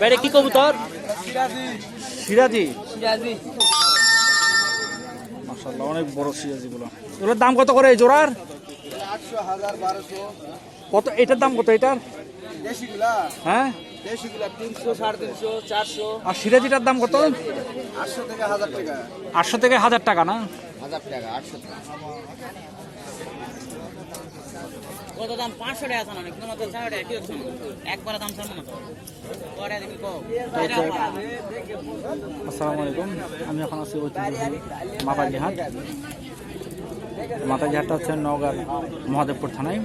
বাইরে কি কবুতর? সিরাজি। সিরাজি? মাশাআল্লাহ অনেক বড় সিরাজি গুলো। এগুলোর দাম কত করে এই জোড়ার? কত এটার দাম কত এটার? হ্যাঁ? আর সিরাজিটার দাম কত? আটশো থেকে হাজার টাকা। আটশো থেকে হাজার টাকা না? হাজার টাকা আটশো টাকা। কত দাম? পাঁচশো টাকা আছে চার টাকা কি হচ্ছে? একবার দাম পরে দেখি আসসালামু আলাইকুম আমি এখন আছি মাতাজি হাট মাতাজি হাটটা হচ্ছে নওগাঁর মহাদেবপুর থানায়।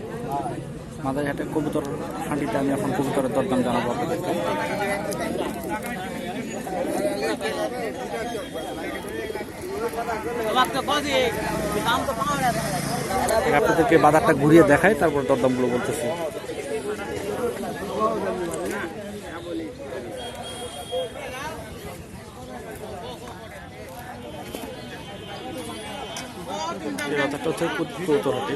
মাতাজি হাটের কবুতর হাঁটিতে আমি এখন কবুতরের দরদাম জানাব আপনাদেরকে। তো দাম তো পাওয়া আপনাদেরকে বাজারটা ঘুরিয়ে দেখাই তারপর দরদামগুলো বলতেছি। কবুতর হাটে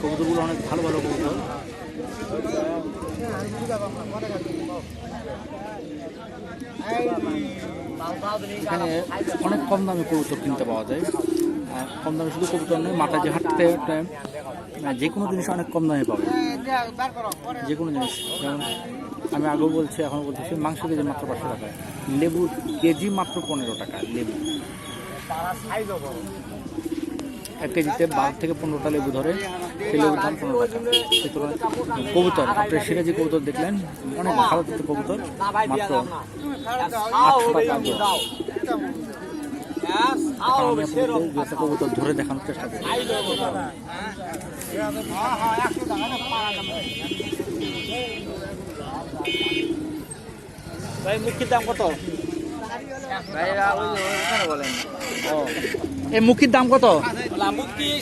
কবুতরগুলো অনেক ভালো ভালো কবুতর। এখানে অনেক কম দামে কবুতর কিনতে পাওয়া যায়। কম দামে শুধু কবুতর নয় মাথা যে হাঁটতে যে কোনো জিনিস অনেক কম দামে পাবে যে কোনো জিনিস আমি আগেও বলছি, এখনও বলতেছি মাংস কেজি মাত্র পাঁচশো টাকা। লেবু কেজি মাত্র পনেরো টাকা, লেবু। এক কেজিতে বারো থেকে পনেরোটা লেবু ধরে, সেই লেবুর দাম পনেরো টাকা। সে কবুতর, আপনি সিরাজি কবুতর দেখলেন, অনেক ভালো কবুতর, মাত্র আটশো টাকা কবুতর ধরে দেখানোর চেষ্টা করি ভাই মুখির দাম কত? ভাইরা ওই ওখানে বলেন ও। এই মুখির দাম কত?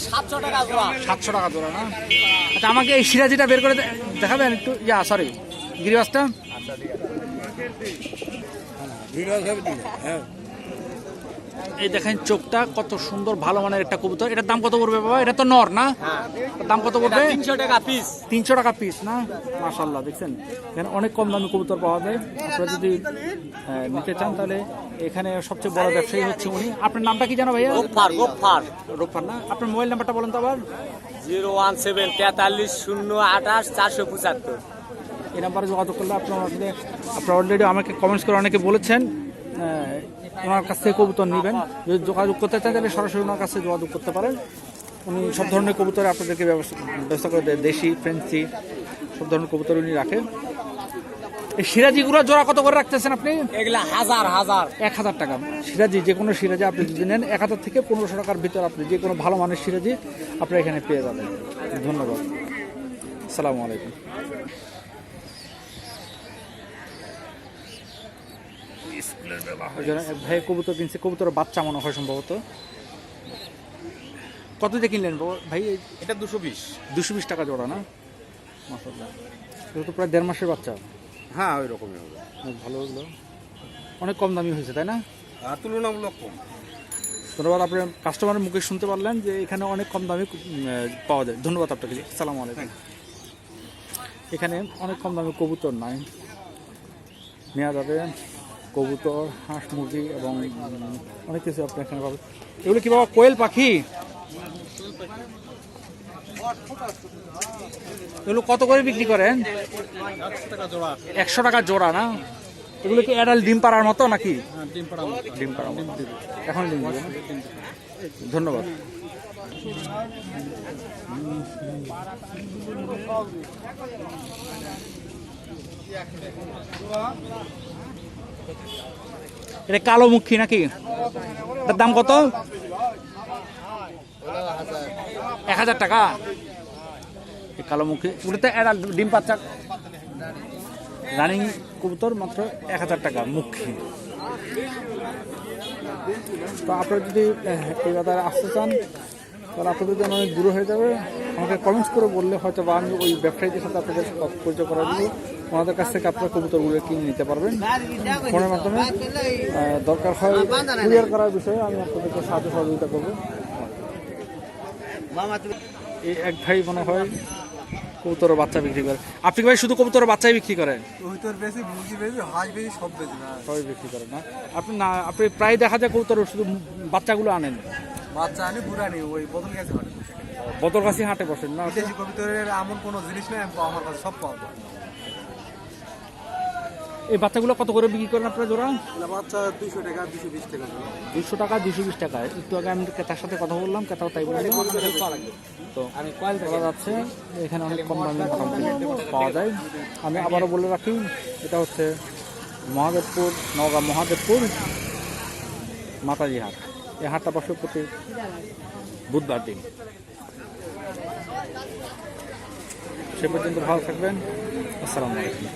সাতশো টাকা জোড়া। সাতশো টাকা জোড়া না? আচ্ছা আমাকে এই সিরাজিটা বের করে দে- দেখাবেন একটু? ইয়া সরি গিরিবাসটা? এই দেখেন চোখটা কত সুন্দর ভালো মানের একটা কবুতর। এটার দাম কত পড়বে বাবা? এটা তো নর না? দাম কত পড়বে? তিনশো টাকা পিস তিনশো টাকা পিস না? মাশাল্লাহ দেখছেন? এখানে অনেক কম দামি কবুতর পাওয়া যায়। আপনারা যদি নিতে চান তাহলে এখানে সবচেয়ে বড় ব্যবসায়ী হচ্ছে উনি। আপনার নামটা কি জানো ভাইয়া? গোফার গোফার রোফার না? আপনার মোবাইল নাম্বারটা বলেন তো আবার। জিরো ওয়ান সেভেন তেতাল্লিশ শূন্য আঠাশ চারশো পঁচাত্তর। এই নাম্বারে যোগাযোগ করলে আপনার আপনারা অলরেডি আমাকে কমেন্টস করে অনেকে বলেছেন ওনার কাছ থেকে কবুতর নেবেন। যদি যোগাযোগ করতে চান তাহলে সরাসরি ওনার কাছে যোগাযোগ করতে পারেন। উনি সব ধরনের কবুতর আপনাদেরকে ব্যবস্থা ব্যবস্থা করে দেয়। দেশি ফ্রেন্সি সব ধরনের কবুতর উনি রাখে এই সিরাজিগুলো জোড়া কত করে রাখতেছেন আপনি? এগুলা হাজার হাজার। এক হাজার টাকা। সিরাজি যে কোনো সিরাজি আপনি যদি নেন এক হাজার থেকে পনেরোশো টাকার ভিতর আপনি যে কোনো ভালো মানের সিরাজি আপনি এখানে পেয়ে যাবেন। ধন্যবাদ। আসসালামু আলাইকুম। ওই জন্য ভাই কবুতর কিনছে কবুতরের বাচ্চা মনে হয় সম্ভবত। কত দিয়ে কিনলেন? ভাই এটা দুশো বিশ। দুশো বিশ টাকা জোড়া না? মাসাল্লাহ তো প্রায় দেড় মাসের বাচ্চা। হ্যাঁ ওই রকমই হবে। অনেক ভালো এগুলো অনেক কম দামি হয়েছে তাই না? তুলনামূলক কম। ধন্যবাদ আপনার কাস্টমারের মুখে শুনতে পারলেন যে এখানে অনেক কম দামে পাওয়া যায়। ধন্যবাদ আপনাকে সালাম আলাইকুম। এখানে অনেক কম দামে কবুতর নাই। নেওয়া যাবে। কবুতর, হাঁস মুরগি এবং অনেক কিছু আপনি এখানে পাবেন। এগুলো কি বাবা কোয়েল পাখি? এগুলো কত করে বিক্রি করেন? একশো টাকা জোড়া না? এগুলো কি অ্যাডাল ডিম পাড়ার মতো নাকি? ডিম এখন ডিম দিবে না? এটা কালো মুখী নাকি? এটার দাম কত? এক হাজার টাকা। কালো মুখী ওটাতে একটা ডিম পাচ্চা রানিং কবুতর মাত্র এক হাজার টাকা মুখী। তো আপনারা যদি এই বাজারে আসতে চান, তাহলে আপনাদের জন্য অনেক দূর হয়ে যাবে, আমাকে কমেন্টস করে বললে হয়তো বা আমি ওই ব্যবসায়ীদের সাথে আপনাদের পরিচয় করা দিব ওনাদের কাছ থেকে আপনারা কবুতরগুলো কিনে নিতে পারবেন। ফোনের মাধ্যমে। দরকার হয় ক্লিয়ার করার বিষয়ে আমি আপনাদেরকে সাহায্য সহযোগিতা করব। এই এক ভাই মনে হয় কবুতরের বাচ্চা বিক্রি করে। আপনি ভাই শুধু কবুতরের বাচ্চাই বিক্রি করেন ওই তোর বেশি মুরগি বেশি হাঁস বেশি সব বেশি না। সবাই বিক্রি করেন না। আপনি না আপনি প্রায় দেখা যায় কবুতর শুধু বাচ্চাগুলো আনেন। বাচ্চা আনি বুড়া নি ওই বদল গেছে হাটে। বদরগাছি হাটে বসেন না? কবিতরের এমন কোনো জিনিস নেই আমার কাছে সব পাওয়া যায়। এই বাচ্চাগুলো কত করে বিক্রি করেন আপনারা জোড়া? বাচ্চা দুশো টাকা দুশো বিশ টাকা দুশো টাকা দুশো বিশ টাকা। একটু আগে আমি ক্রেতার সাথে কথা বললাম ক্রেতাও তাই বলে তো আমি কয়েল বলা যাচ্ছে এখানে অনেক কম দামে পাওয়া যায়। আমি আবারও বলে রাখি এটা হচ্ছে মহাদেবপুর নওগাঁ মহাদেবপুর মাতাজি হাট। এই হাটটা বসে প্রতি বুধবার দিন। সে পর্যন্ত ভালো থাকবেন। আসসালামু আলাইকুম।